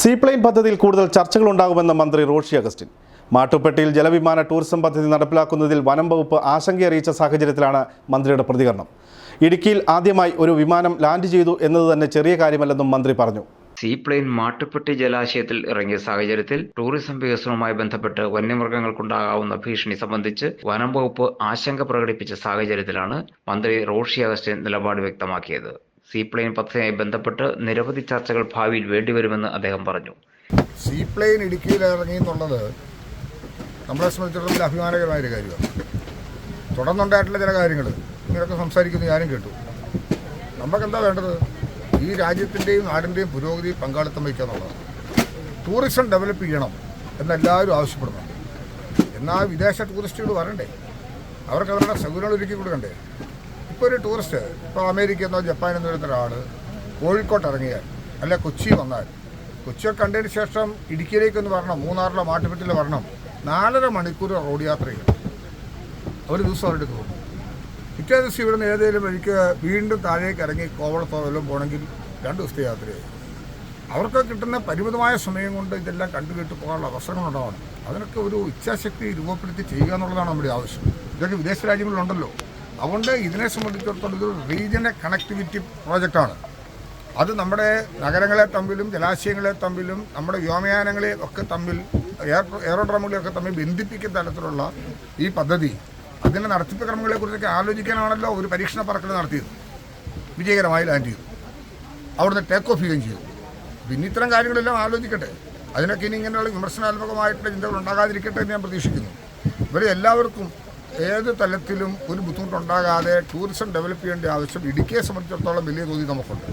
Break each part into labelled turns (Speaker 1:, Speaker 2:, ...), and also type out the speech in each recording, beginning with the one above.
Speaker 1: Seaplane പദ്ധതിയിൽ കൂടുതൽ ചർച്ചകൾ ഉണ്ടാകുമെന്ന് മന്ത്രി റോഷി അഗസ്റ്റിൻ. മാട്ടുപ്പെട്ടിയിൽ ജലവിമാന ടൂറിസം പദ്ധതി നടപ്പിലാക്കുന്നതിൽ വനം വകുപ്പ് ആശങ്കയറിയിച്ച സാഹചര്യത്തിലാണ് മന്ത്രിയുടെ പ്രതികരണം. ഇടുക്കിയിൽ ആദ്യമായി ഒരു വിമാനം ലാൻഡ് ചെയ്തു എന്നത് തന്നെ ചെറിയ കാര്യമല്ലെന്നും മന്ത്രി പറഞ്ഞു.
Speaker 2: സീപ്ലെയിൻ മാട്ടുപ്പെട്ടി ജലാശയത്തിൽ ഇറങ്ങിയ സാഹചര്യത്തിൽ ടൂറിസം വികസനവുമായി ബന്ധപ്പെട്ട് വന്യമൃഗങ്ങൾക്കുണ്ടാകാവുന്ന ഭീഷണി സംബന്ധിച്ച് വനം വകുപ്പ് ആശങ്ക പ്രകടിപ്പിച്ച സാഹചര്യത്തിലാണ് മന്ത്രി റോഷി അഗസ്റ്റിൻ നിലപാട് വ്യക്തമാക്കിയത്. സീപ്ലെയിൻ പദ്ധതിയുമായി ബന്ധപ്പെട്ട് നിരവധി ചർച്ചകൾ ഭാവിയിൽ വേണ്ടിവരുമെന്ന് അദ്ദേഹം പറഞ്ഞു.
Speaker 3: സീപ്ലെയിൻ ഇടുക്കിയിൽ ഇറങ്ങി എന്നുള്ളത് നമ്മളെ സംബന്ധിച്ചിടത്തോളം അഭിമാനകരമായൊരു കാര്യമാണ്. തുടർന്നുണ്ടായിട്ടുള്ള ചില കാര്യങ്ങൾ ഇങ്ങനെയൊക്കെ സംസാരിക്കുന്നത് ഞാനും കേട്ടു. നമുക്കെന്താ വേണ്ടത്? ഈ രാജ്യത്തിന്റെയും നാടിന്റെയും പുരോഗതി പങ്കാളിത്തം വയ്ക്കുക എന്നുള്ളതാണ്. ടൂറിസം ഡെവലപ്പ് ചെയ്യണം എന്നെല്ലാവരും ആവശ്യപ്പെടുന്നുണ്ട്. എന്നാൽ വിദേശ ടൂറിസ്റ്റുകൾ വരണ്ടേ? അവർക്ക് അവരുടെ സൗകര്യങ്ങൾ ഒരുക്കി കൊടുക്കണ്ടേ ഇപ്പോൾ ഒരു ടൂറിസ്റ്റ് ഇപ്പോൾ അമേരിക്ക എന്നോ ജപ്പാൻ നിന്നോ ഒരാൾ കോഴിക്കോട്ട് ഇറങ്ങിയാൽ അല്ല കൊച്ചി വന്നാൽ കൊച്ചിയൊക്കെ കണ്ടതിന് ശേഷം ഇടുക്കിയിലേക്കൊന്ന് വരണം മൂന്നാറിലോ മാട്ടുപെട്ടിൽ വരണം നാലര മണിക്കൂർ റോഡ് യാത്ര ചെയ്യണം. ഒരു ദിവസം അവരുടെ തോന്നും പിറ്റേ ദിവസം ഇവിടെ നിന്ന് ഏതെങ്കിലും വഴിക്ക് വീണ്ടും താഴേക്ക് ഇറങ്ങി കോവളത്തോ വല്ലതും പോകണമെങ്കിൽ രണ്ട് ദിവസത്തെ യാത്രയായി അവർക്ക് കിട്ടുന്ന പരിമിതമായ സമയം കൊണ്ട് ഇതെല്ലാം കണ്ടു കേട്ട് പോകാനുള്ള അവസരങ്ങളുണ്ടാവണം അതിനൊക്കെ ഒരു ഇച്ഛാശക്തി രൂപപ്പെടുത്തി ചെയ്യുക എന്നുള്ളതാണ് നമ്മുടെ ആവശ്യം. ഇതൊക്കെ വിദേശ രാജ്യങ്ങളിലുണ്ടല്ലോ. അതുകൊണ്ട് ഇതിനെ സംബന്ധിച്ചിടത്തോളം ഇതൊരു റീജിയണൽ കണക്ടിവിറ്റി പ്രോജക്റ്റാണ് അത് നമ്മുടെ നഗരങ്ങളെ തമ്മിലും ജലാശയങ്ങളെ തമ്മിലും നമ്മുടെ വ്യോമയാനങ്ങളെ ഒക്കെ തമ്മിൽ എയറോഡ്രോമുകളെയൊക്കെ തമ്മിൽ ബന്ധിപ്പിക്കുന്ന തരത്തിലുള്ള ഈ പദ്ധതി അതിന്റെ നടത്തിപ്പ് ക്രമങ്ങളെ കുറിച്ചൊക്കെ ആലോചിക്കാനാണല്ലോ ഒരു പരീക്ഷണ പറക്കൽ നടത്തിയത്. വിജയകരമായി ലാൻഡ് ചെയ്തു. അവിടുന്ന് ടേക്ക് ഓഫ് ചെയ്യുകയും ചെയ്തു. പിന്നെ ഇത്തരം കാര്യങ്ങളെല്ലാം ആലോചിക്കട്ടെ. അതിനൊക്കെ ഇനി ഇങ്ങനെയുള്ള വിമർശനാത്മകമായിട്ടുള്ള ചിന്തകൾ ഉണ്ടാകാതിരിക്കട്ടെ എന്ന് ഞാൻ പ്രതീക്ഷിക്കുന്നു. ഇവരെ എല്ലാവർക്കും ഏത് തലത്തിലും ഒരു ബുദ്ധിമുട്ടുണ്ടാകാതെ ടൂറിസം ഡെവലപ്പ് ചെയ്യേണ്ട ആവശ്യം ഇടുക്കിയെ സംബന്ധിച്ചിടത്തോളം വലിയ തോതിൽ നമുക്കുണ്ട്.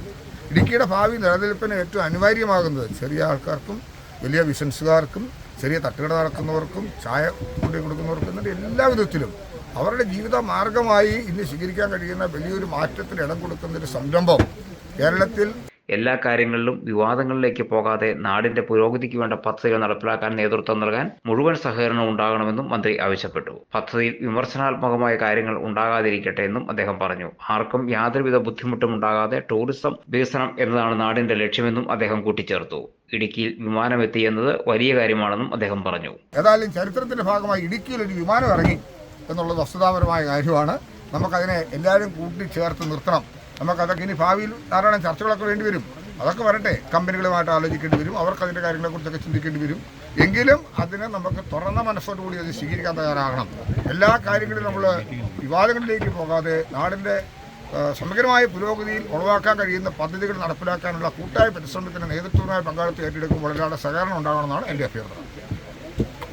Speaker 3: ഇടുക്കിയുടെ ഭാവി നിലനിൽപ്പിന് ഏറ്റവും അനിവാര്യമാകുന്നത് ചെറിയ ആൾക്കാർക്കും വലിയ ബിസിനസ്സുകാർക്കും ചെറിയ തട്ടുകട നടക്കുന്നവർക്കും ചായ കൂടി കൊടുക്കുന്നവർക്കും എന്നിട്ട് എല്ലാ വിധത്തിലും അവരുടെ ജീവിത മാർഗമായി ഇന്ന് സ്വീകരിക്കാൻ കഴിയുന്ന വലിയൊരു മാറ്റത്തിന് ഇടം കൊടുക്കുന്ന ഒരു സംരംഭം കേരളത്തിൽ
Speaker 2: എല്ലാ കാര്യങ്ങളിലും വിവാദങ്ങളിലേക്ക് പോകാതെ നാടിന്റെ പുരോഗതിക്ക് വേണ്ട പദ്ധതികൾ നടപ്പിലാക്കാൻ നേതൃത്വം നൽകാൻ മുഴുവൻ സഹകരണം ഉണ്ടാകണമെന്നും മന്ത്രി ആവശ്യപ്പെട്ടു. പദ്ധതിയിൽ വിമർശനാത്മകമായ കാര്യങ്ങൾ ഉണ്ടാകാതിരിക്കട്ടെ എന്നും അദ്ദേഹം പറഞ്ഞു. ആർക്കും യാതൊരുവിധ ബുദ്ധിമുട്ടും ഉണ്ടാകാതെ ടൂറിസം വികസനം എന്നതാണ് നാടിന്റെ ലക്ഷ്യമെന്നും അദ്ദേഹം കൂട്ടിച്ചേർത്തു. ഇടുക്കിയിൽ വിമാനം എന്നത് വലിയ കാര്യമാണെന്നും അദ്ദേഹം പറഞ്ഞു.
Speaker 3: ഏതായാലും ചരിത്രത്തിന്റെ ഭാഗമായി ഇടുക്കിയിൽ ഒരു വിമാനം ഇറങ്ങി എന്നുള്ളത് വസ്തുതാപരമായ കാര്യമാണ്. നമുക്കതിനെ എല്ലാവരും കൂട്ടിച്ചേർത്ത് നിർത്തണം. നമുക്കതൊക്കെ ഇനി ഭാവിയിൽ ധാരാളം ചർച്ചകളൊക്കെ വേണ്ടി വരും. അതൊക്കെ വരട്ടെ. കമ്പനികളുമായിട്ട് ആലോചിക്കേണ്ടി വരും. അവർക്ക് അതിന്റെ കാര്യങ്ങളെക്കുറിച്ചൊക്കെ ചിന്തിക്കേണ്ടി വരും. എങ്കിലും അതിനെ നമുക്ക് തുറന്ന മനസ്സോടുകൂടി അത് സ്വീകരിക്കാൻ തയ്യാറാകണം. എല്ലാ കാര്യങ്ങളും നമ്മൾ വിവാദങ്ങളിലേക്ക് പോകാതെ നാടിന്റെ സമഗ്രമായ പുരോഗതിയിൽ ഉളവാക്കാൻ കഴിയുന്ന പദ്ധതികൾ നടപ്പിലാക്കാനുള്ള കൂട്ടായ പരിശ്രമത്തിന് നേതൃത്വമായ പങ്കാളിത്തം ഏറ്റെടുക്കുമ്പോൾ ഒരാളുടെ സഹകരണം ഉണ്ടാകണമെന്നാണ് എന്റെ അഭ്യർത്ഥന.